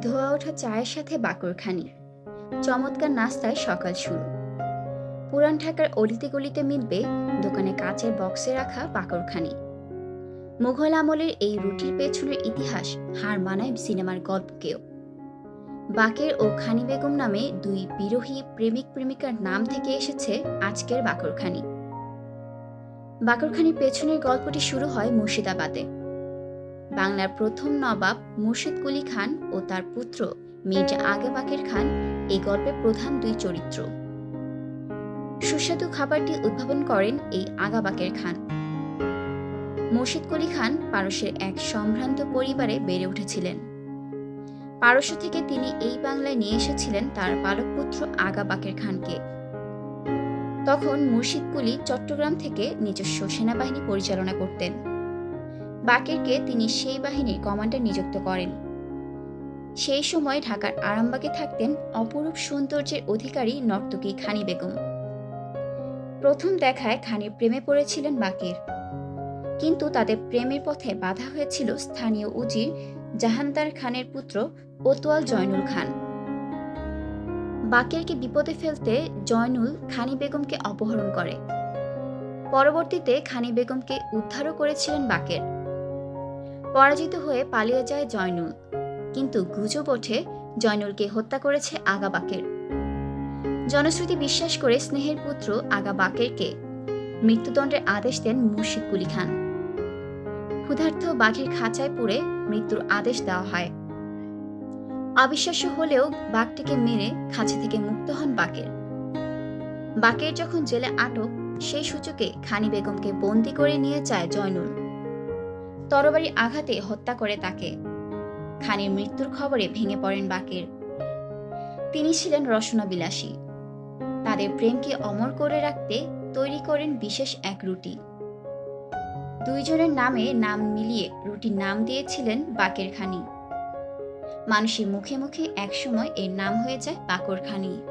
ধোয়া ওঠা চায়ের সাথে বাকরখানি চমৎকার নাস্তায় সকাল শুরু। পুরান ঢাকার অলিতে গলিতে মিলবে দোকানে কাচের বক্সে রাখা বাকরখানি মুঘল আমলের এই রুটির পেছনের ইতিহাস হার মানায় সিনেমার গল্পকেও। বাকের ও খানি বেগম নামে দুই বিরোহী প্রেমিক প্রেমিকার নাম থেকে এসেছে আজকের বাকরখানি বাকরখানির পেছনের গল্পটি শুরু হয় মুর্শিদাবাদে। বাংলার প্রথম নবাব মুর্শিদ কুলি খান ও তার পুত্র মির্জা আগে বাকের খান এই গল্পের প্রধান দুই চরিত্র। সুস্বাদু খাবারটি উদ্ভাবন করেন এই আগাবাকের খান। মুর্শিদ কুলি খান পারস্যের এক সম্ভ্রান্ত পরিবারে বেড়ে উঠেছিলেন। পারস্য থেকে তিনি এই বাংলায় নিয়ে এসেছিলেন তার পালক পুত্র আগা বাকের খানকে। তখন মুর্শিদ কুলি চট্টগ্রাম থেকে নিজস্ব সেনাবাহিনী পরিচালনা করতেন। বাকেরকে তিনি সেই বাহিনীর কমান্ডার নিযুক্ত করেন। সেই সময় ঢাকার আরামবাগে থাকতেন অপরূপ সৌন্দর্যের অধিকারী নর্তকী খানি বেগম। প্রথম দেখায় খানির প্রেমে পড়েছিলেন বাকের। কিন্তু তাদের প্রেমের পথে বাধা হয়েছিল স্থানীয় উজির জাহানদার খানের পুত্র ওতোয়াল জয়নুল খান। বাকেরকে বিপদে ফেলতে জয়নুল খানি বেগমকে অপহরণ করে। পরবর্তীতে খানি বেগমকে উদ্ধারও করেছিলেন বাকের। পরাজিত হয়ে পালিয়ে যায় জয়নুল। কিন্তু গুজব ওঠে জয়নুলকে হত্যা করেছে আগা বাকের। জনশ্রুতি বিশ্বাস করে স্নেহের পুত্র আগা বাকেরকে মৃত্যুদণ্ডের আদেশ দেন মুর্শিদ কুলি খান। ক্ষুধার্থ বাঘের খাঁচায় পুড়ে মৃত্যুর আদেশ দেওয়া হয়। অবিশ্বাস্য হলেও বাঘটিকে মেরে খাঁচা থেকে মুক্ত হন বাকের। বাকের যখন জেলে আটক, সেই সূচকে খানি বেগমকে বন্দি করে নিয়ে যায় জয়নুল। তরবারি আঘাতে হত্যা করে তাকে। খানির মৃত্যুর খবরে ভেঙে পড়েন বাকের। তিনি ছিলেন রসনা বিলাসী তাদের প্রেমকে অমর করে রাখতে তৈরি করেন বিশেষ এক রুটি। দুইজনের নামে নাম মিলিয়ে রুটির নাম দিয়েছিলেন বাকের খানি। মানুষের মুখে মুখে একসময় এর নাম হয়ে যায় বাকর খানি।